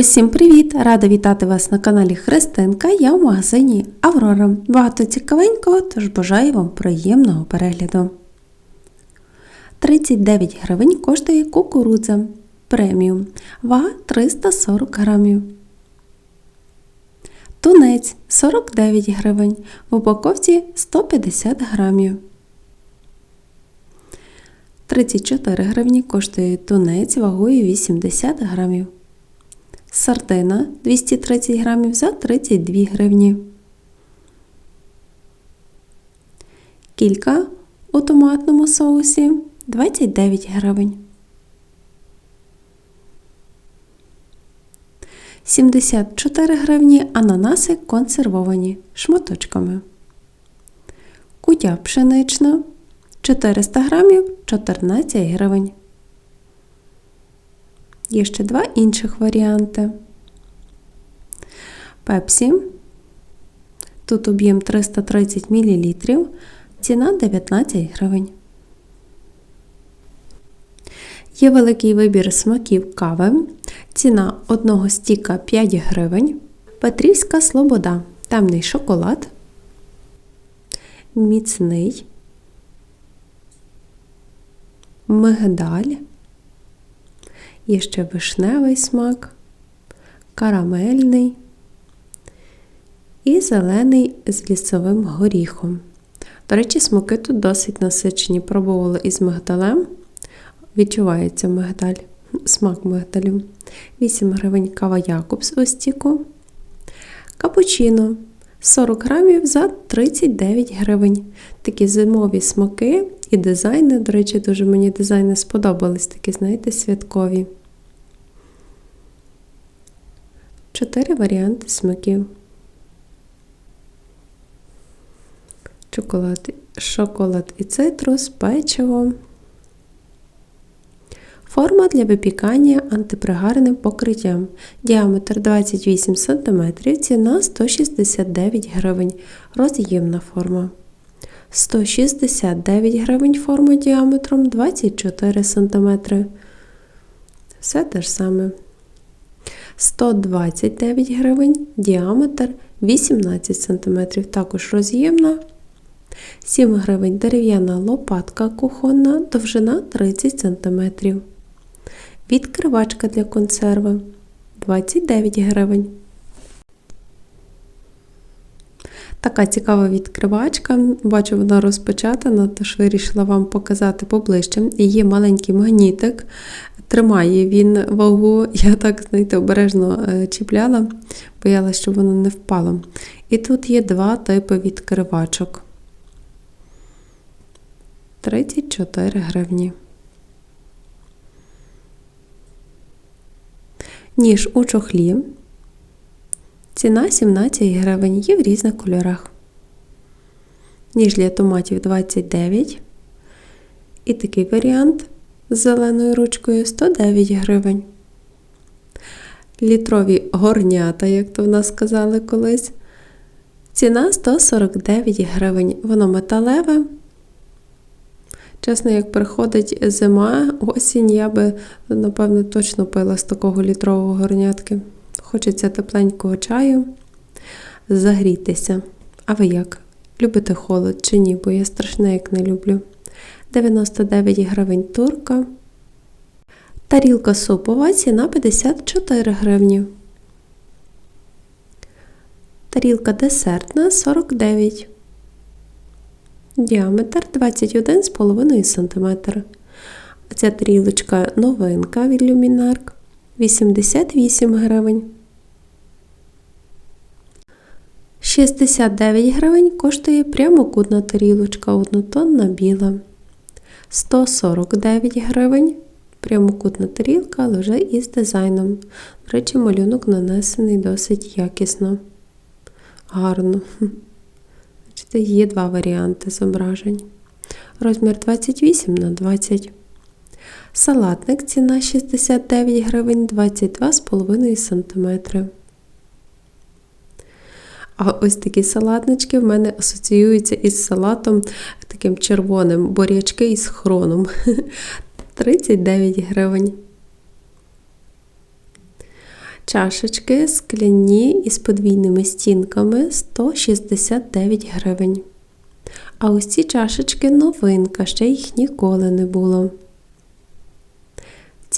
Усім привіт! Рада вітати вас на каналі Христинка. Я в магазині Аврора. Багато цікавенького, тож бажаю вам приємного перегляду. 39 гривень коштує кукурудза преміум. Вага 340 грамів. Тунець 49 гривень. В упаковці 150 грамів. 34 гривні коштує тунець вагою 80 грамів. Сардина 230 грамів за 32 гривні. Кілька у томатному соусі 29 гривень. 74 гривні ананаси консервовані шматочками. Кутя пшенична 400 грамів 14 гривень. Є ще два інших варіанти. Пепсі. Тут об'єм 330 мл, ціна 19 гривень. Є великий вибір смаків кави. Ціна одного стіка 5 гривень. Петрівська Слобода. Темний шоколад. Міцний. Мигдаль. Є ще вишневий смак, карамельний і зелений з лісовим горіхом. До речі, смаки тут досить насичені. Пробувала із мигдалем. Відчувається мигдаль, смак мигдалю. 8 гривень кава Якобс у стіку. Капучино 40 грамів за 39 гривень. Такі зимові смаки і дизайни. До речі, дуже мені дизайни сподобались, такі, знаєте, святкові. Чотири варіанти смаків. Чоколад, шоколад і цитрус, печиво. Форма для випікання антипригарним покриттям. Діаметр 28 см, ціна 169 гривень. Роз'ємна форма. 169 гривень форма діаметром 24 см. Все те ж саме. 129 гривень, діаметр 18 см, також роз'ємна. 7 гривень дерев'яна лопатка кухонна, довжина 30 см. Відкривачка для консерви 29 гривень. Така цікава відкривачка. Бачу, вона розпечатана, тож вирішила вам показати поближче. Є маленький магнітик, тримає він вагу, я так, знаєте, обережно чіпляла, боялася, щоб воно не впало. І тут є два типи відкривачок. 34 гривні. Ніж у чохлі. Ціна 17 гривень, є в різних кольорах. Ніж для томатів 29. І такий варіант з зеленою ручкою 109 гривень. Літрові горнята, як то в нас сказали колись. Ціна 149 гривень. Воно металеве. Чесно, як приходить зима, осінь, я би, напевно, точно пила з такого літрового горнятки. Хочеться тепленького чаю, загрітися. А ви як? Любите холод чи ні? Бо я страшне як не люблю. 99 гривень турка. Тарілка супова, ціна 54 гривні. Тарілка десертна 49. Діаметр 21,5 см. Ця тарілочка новинка від Luminark 88 гривень. 69 гривень коштує прямокутна тарілочка однотонна біла. 149 гривень. Прямокутна тарілка, але вже із дизайном. До речі, малюнок нанесений досить якісно. Гарно. Бачите, є два варіанти зображень. Розмір 28 на 20. Салатник ціна 69 гривень 22,5 см. А ось такі салатнички в мене асоціюються із салатом таким червоним, бурячки із хроном. 39 гривень. Чашечки скляні із подвійними стінками 169 гривень. А ось ці чашечки новинка, ще їх ніколи не було.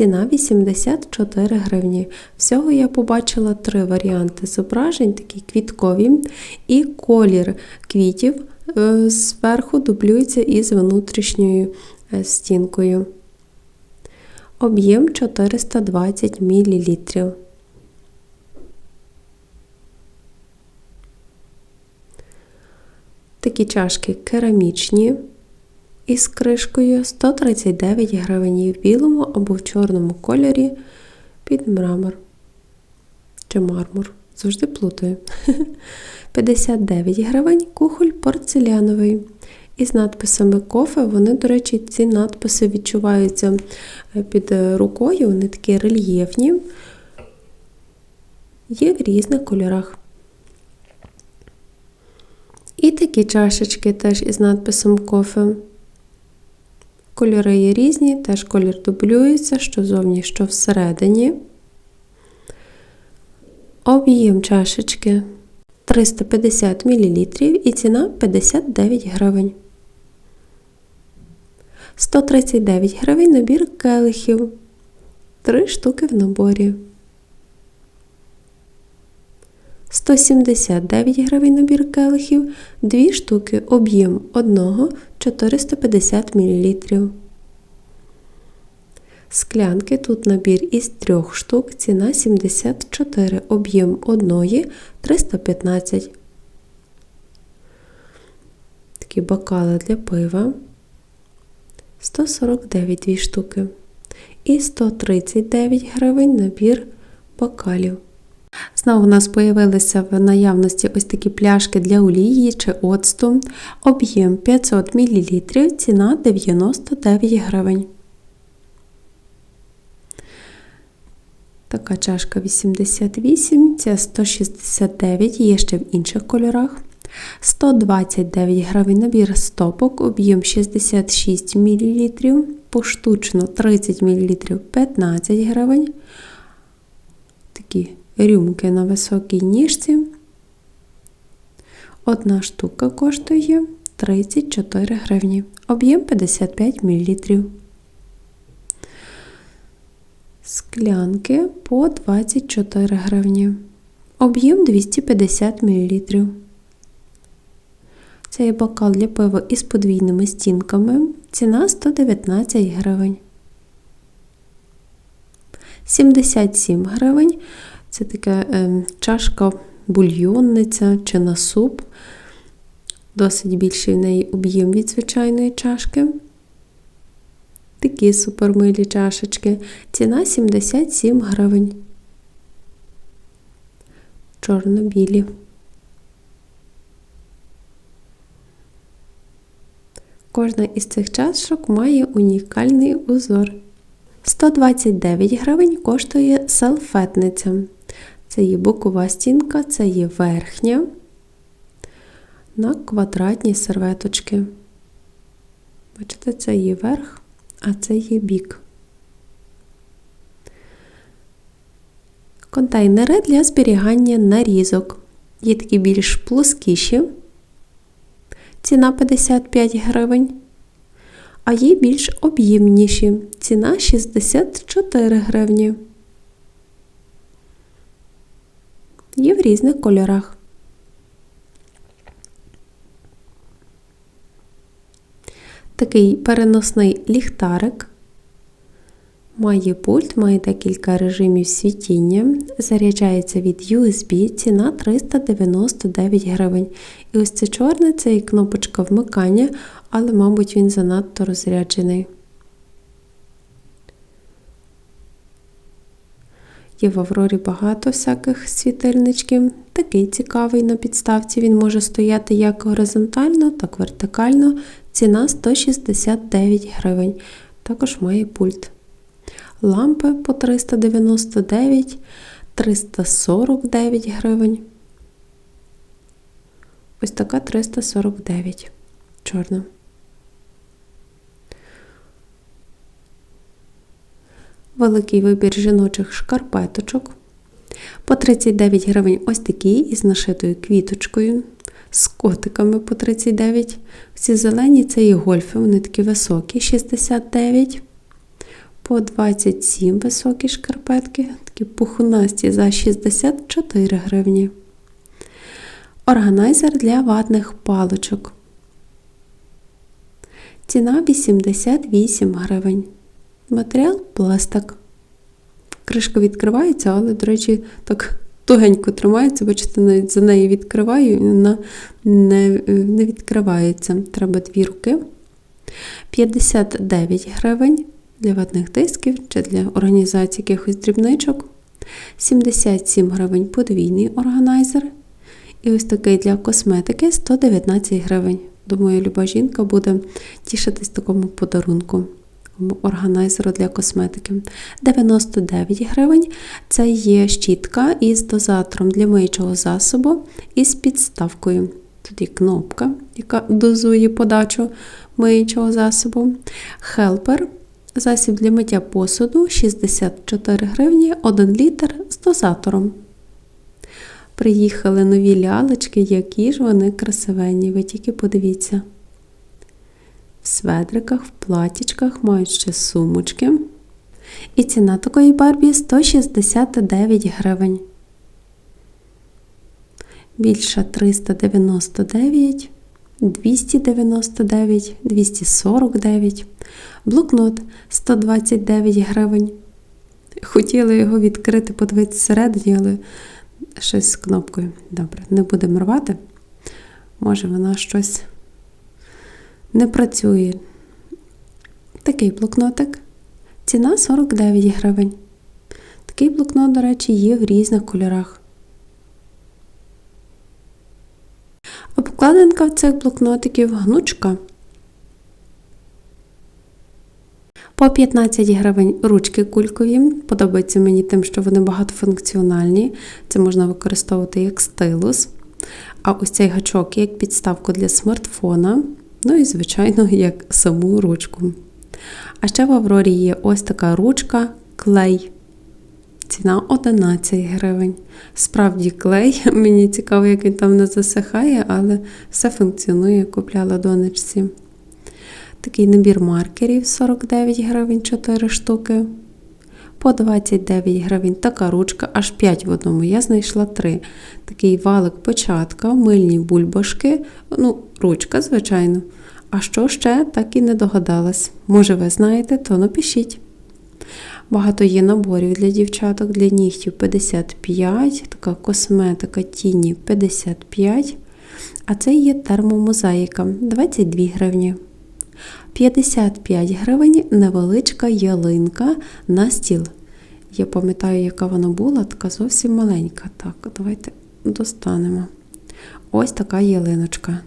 Ціна 84 гривні. Всього я побачила три варіанти зображень, такі квіткові, і колір квітів е, зверху дублюється із внутрішньою е, стінкою. Об'єм 420 мл. Такі чашки керамічні із кришкою 139 гривень в білому або в чорному кольорі під мрамор чи мармур. Завжди плутаю. 59 гривень кухоль порцеляновий. Із надписами кофе, вони, до речі, ці надписи відчуваються е, під рукою, вони такі рельєфні, є в різних кольорах. І такі чашечки теж із надписом кофе. Кольори є різні, теж колір дублюється, що зовні, що всередині. Об'єм чашечки 350 мл і ціна 59 гривень. 139 гривень набір келихів. 3 штуки в наборі. 179 гривень набір келихів, 2 штуки об'єм 1 450 мл. Склянки тут набір із 3 штук, ціна 74, об'єм 1 315. Такі бокали для пива. 149 2 штуки. І 139 гривень набір бокалів. Знову у нас появилися в наявності ось такі пляшки для олії чи оцту. Об'єм 500 мл, ціна 99 гривень. Така чашка 88, ця 169, є ще в інших кольорах. 129 гривень набір стопок, об'єм 66 мл, поштучно 30 мл 15 гривень. Такі рюмки на високій ніжці. Одна штука коштує 34 гривні, об'єм 55 мл. Склянки по 24 гривні. Об'єм 250 мл. Це є бокал для пива із подвійними стінками. Ціна 119 гривень. 77 гривень. Це така е, чашка бульйонниця чи на суп. Досить більший в неї об'єм від звичайної чашки. Такі супермилі чашечки. Ціна 77 гривень. Чорно-білі. Кожна із цих чашок має унікальний узор. 129 гривень коштує салфетниця. Це є бокова стінка, це є верхня на квадратні серветочки. Бачите, це є верх, а це є бік. Контейнери для зберігання нарізок. Є такі більш плоскіші. Ціна 55 гривень. А є більш об'ємніші. Ціна 64 гривні. Є в різних кольорах. Такий переносний ліхтарик. Має пульт, має декілька режимів світіння. Заряджається від USB, ціна 399 гривень. І ось це чорне це і кнопочка вмикання, але, мабуть, він занадто розряджений. Є в Аврорі багато всяких світильничків. Такий цікавий на підставці. Він може стояти як горизонтально, так вертикально. Ціна 169 гривень. Також має пульт. Лампи по 399, 349 гривень. Ось така 349 чорна. Великий вибір жіночих шкарпеточок. По 39 гривень ось такі із нашитою квіточкою, з котиками по 39. Ці зелені це і гольфи, вони такі високі, 69. По 27 високі шкарпетки, такі пухнасті за 64 гривні. Органайзер для ватних паличок. Ціна 88 гривень. Матеріал пластик. Кришка відкривається, але, до речі, так тугенько тримається, бачите, навіть за неї відкриваю, і вона не, не відкривається. Треба дві руки. 59 гривень для ватних дисків чи для організації якихось дрібничок. 77 гривень подвійний органайзер. І ось такий для косметики 119 гривень. Думаю, люба жінка буде тішитись такому подарунку. Органайзеру для косметики. 99 гривень. Це є щітка із дозатором для миючого засобу і з підставкою. Є кнопка, яка дозує подачу миючого засобу. Хелпер. Засіб для миття посуду 64 гривні, 1 літр з дозатором. Приїхали нові лялечки, які ж вони красивенні, ви тільки подивіться. В сведриках, в платічках мають ще сумочки. І ціна такої барбі 169 гривень. Більша 399, 299, 249. Блокнот 129 гривень. Хотіла його відкрити, подивитися всередині, але щось з кнопкою. Добре, не будемо рвати. Може, вона щось не працює. Такий блокнотик. Ціна 49 гривень. Такий блокнот, до речі, є в різних кольорах. Обкладинка цих блокнотиків гнучка. По 15 гривень ручки кулькові. Подобається мені тим, що вони багатофункціональні. Це можна використовувати як стилус. А ось цей гачок як підставку для смартфона. Ну і, звичайно, як саму ручку. А ще в Аврорі є ось така ручка клей. Ціна 11 гривень. Справді клей. Мені цікаво, як він там не засихає, але все функціонує, купляла донечці. Такий набір маркерів 49 гривень 4 штуки. По 29 гривень така ручка, аж 5 в одному. Я знайшла 3. Такий валик початка, мильні бульбашки, ну, ручка, звичайно. А що ще, так і не догадалась. Може, ви знаєте, то напишіть. Багато є наборів для дівчаток, для нігтів 55, така косметика тіні 55. А це є термомозаїка 22 гривні. 55 гривень невеличка ялинка на стіл. Я пам'ятаю, яка вона була, така зовсім маленька. Так, давайте достанемо. Ось така ялиночка.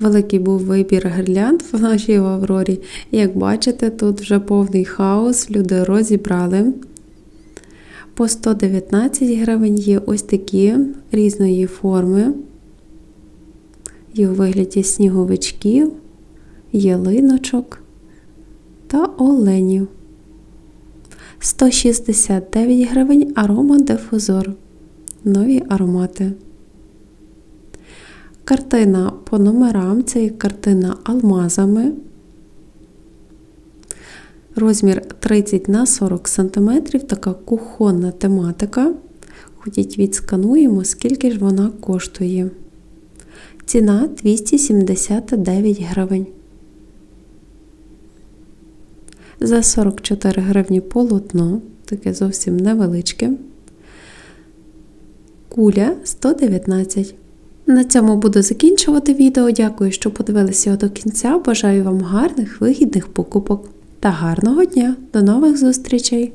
Великий був вибір гірлянд в нашій Аврорі. Як бачите, тут вже повний хаос, люди розібрали. По 119 гривень є ось такі різної форми. Є у вигляді сніговичків, ялиночок та оленів. 169 гривень аромадифузор. Нові аромати. Картина по номерам це є картина алмазами. Розмір 30 на 40 см, така кухонна тематика. Ходіть, відскануємо, скільки ж вона коштує. Ціна 279 гривень. За 44 гривні полотно, таке зовсім невеличке. Куля 119. На цьому буду закінчувати відео. Дякую, що подивилися його до кінця. Бажаю вам гарних вигідних покупок та гарного дня. До нових зустрічей!